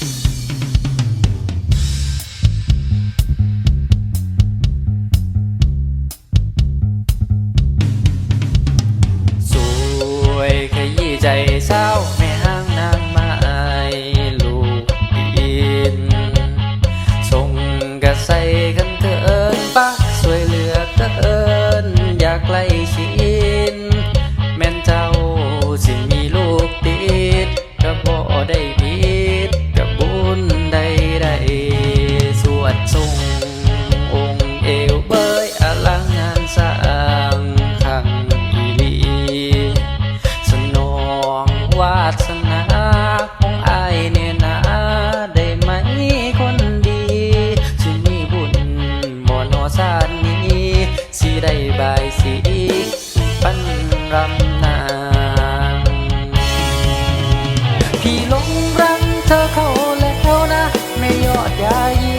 สวยขยี้ใจเศร้าแม่ห้างนางมาไอลูกอินส่งกระใสกันเถินปักสวยเหลือเกินอยากไล่ชี твои.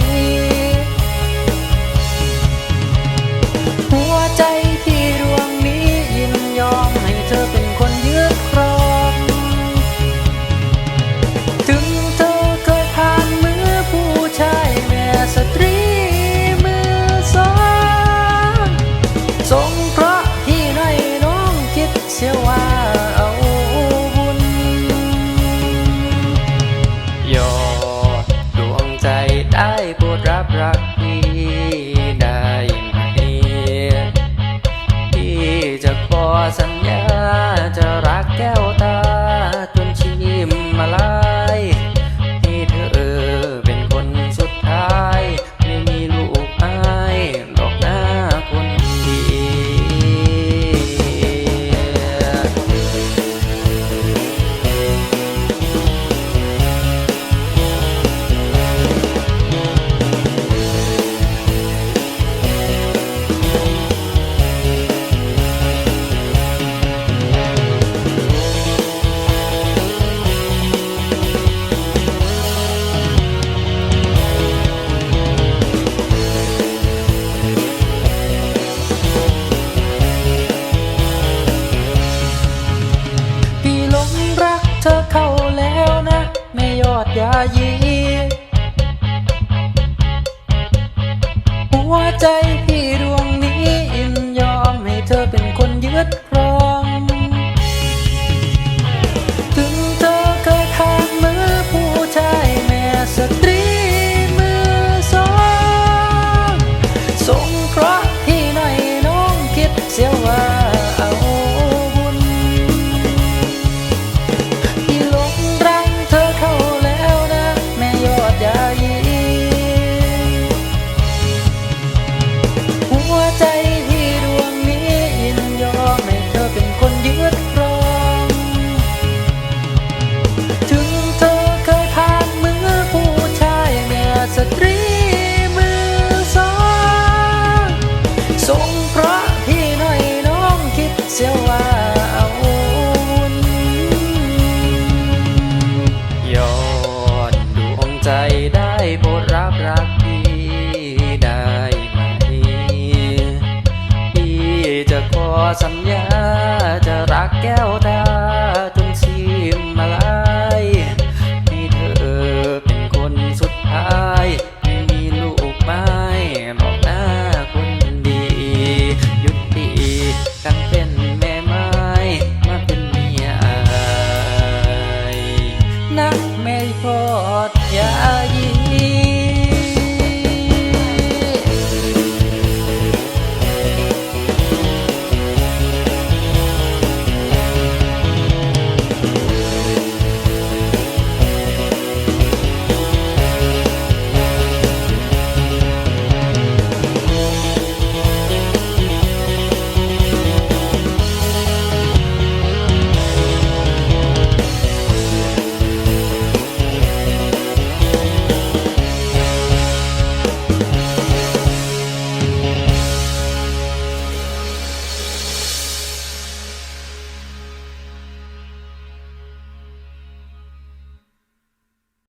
โปรดรับรักพี่ได้ไหมพี่จะขอสัญญาจะรักแก้ว อย่ายิ 三月。